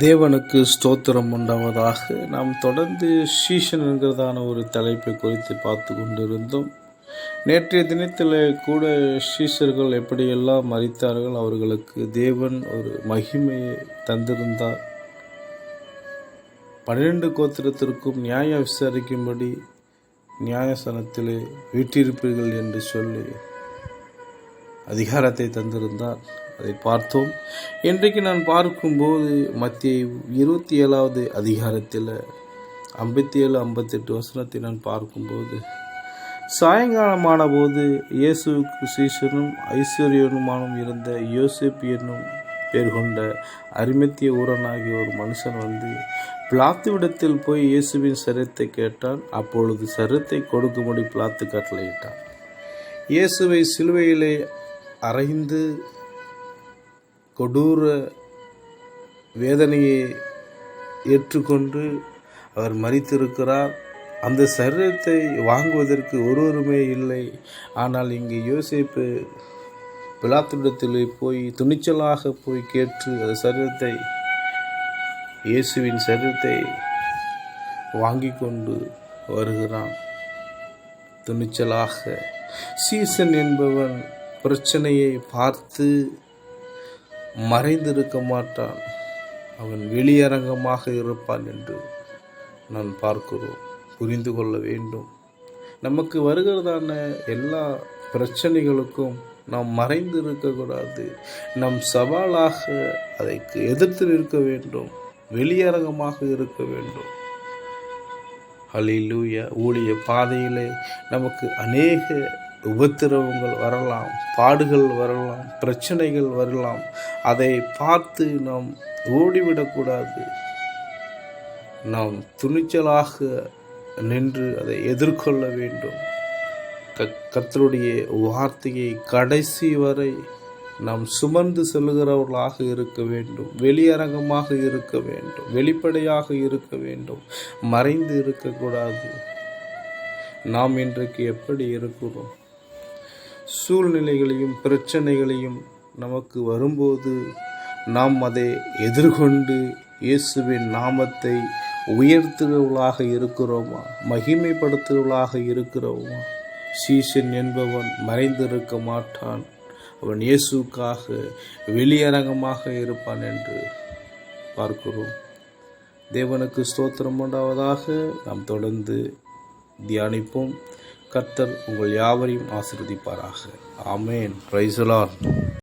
தேவனுக்கு ஸ்தோத்திரம் உண்டாவதாக. நாம் தொடர்ந்து சீசன் என்கிறதான ஒரு தலைப்பை குறித்து பார்த்து கொண்டிருந்தோம். நேற்றைய தினத்தில் கூட சீஷர்கள் எப்படியெல்லாம் மறித்தார்கள் அவர்களுக்கு தேவன் ஒரு மகிமையை தந்திருந்தார். பன்னிரெண்டு கோத்திரத்திற்கும் நியாயம் விசாரிக்கும்படி நியாயசனத்திலே வீட்டிருப்பீர்கள் என்று சொல்லி அதிகாரத்தை தந்திருந்தார். அதை பார்த்தோம். இன்றைக்கு நான் பார்க்கும்போது மத்திய இருபத்தி ஏழாவது அதிகாரத்தில் ஐம்பத்தி ஏழு ஐம்பத்தெட்டு வசனத்தை நான் பார்க்கும்போது சாயங்காலமான போது இயேசுவுக்கு சீசனும் ஐஸ்வர்யனுமானும் இருந்த யோசிப் என்னும் பேர் கொண்ட அரிமத்திய ஊரனாகிய ஒரு மனுஷன் வந்து பிளாத்துவிடத்தில் போய் இயேசுவின் சரத்தை கேட்டான். அப்பொழுது சரத்தை கொடுக்கும்படி பிளாத்து கட்டளையிட்டான் இயேசுவை சிலுவையிலே அறைந்து கொடூர வேதனையை ஏற்றுக்கொண்டு அவர் மறித்திருக்கிறார் அந்த சரீரத்தை வாங்குவதற்கு ஒருவருமே இல்லை. ஆனால் இங்கு யோசிப்பு பிலாத்துடத்தில் போய் துணிச்சலாக போய் கேட்டு அந்த சரீரத்தை இயேசுவின் சரீரத்தை வாங்கி கொண்டு வருகிறான். துணிச்சலாக. சீசன் என்பவன் பிரச்சனையை பார்த்து மறைந்திருக்க மாட்டான். அவன் வெளியரங்கமாக இருப்பான் என்று நான் பார்க்கிறோம். புரிந்து கொள்ள வேண்டும். நமக்கு வருகிறதான எல்லா பிரச்சனைகளுக்கும் நாம் மறைந்து இருக்கக்கூடாது நம் சவாலாக அதைக்கு எதிர்த்து நிற்க வேண்டும். வெளியரங்கமாக இருக்க வேண்டும். அலிலூய ஊழிய பாதையிலே நமக்கு அநேக உபத்திரவங்கள் வரலாம் பாடுகள் வரலாம் பிரச்சனைகள் வரலாம். அதை பார்த்து நாம் ஓடிவிடக்கூடாது. நாம் துணிச்சலாக நின்று அதை எதிர்கொள்ள வேண்டும். க கத்தருடைய வார்த்தையை கடைசி வரை நாம் சுமந்து செல்கிறவர்களாக இருக்க வேண்டும். வெளியரங்கமாக இருக்க வேண்டும். வெளிப்படையாக இருக்க வேண்டும். மறைந்து இருக்கக்கூடாது. நாம் இன்றைக்கு எப்படி இருக்கிறோம்? சூழ்நிலைகளையும் பிரச்சனைகளையும் நமக்கு வரும்போது நாம் அதை எதிர்கொண்டு இயேசுவின் நாமத்தை உயர்த்துகிறவளாக இருக்கிறோமா? மகிமைப்படுத்துகிறவர்களாக இருக்கிறோமா? சீசன் என்பவன் மறைந்திருக்க மாட்டான். அவன் இயேசுக்காக வெளியரங்கமாக இருப்பான் என்று பார்க்கிறோம். தேவனுக்கு ஸ்தோத்திரம் உண்டாவதாக. நாம் தொடர்ந்து தியானிப்போம். கர்த்தர் உங்கள் யாவரையும் ஆசிர்வதிப்பாராக. ஆமேன். பிரைசலான்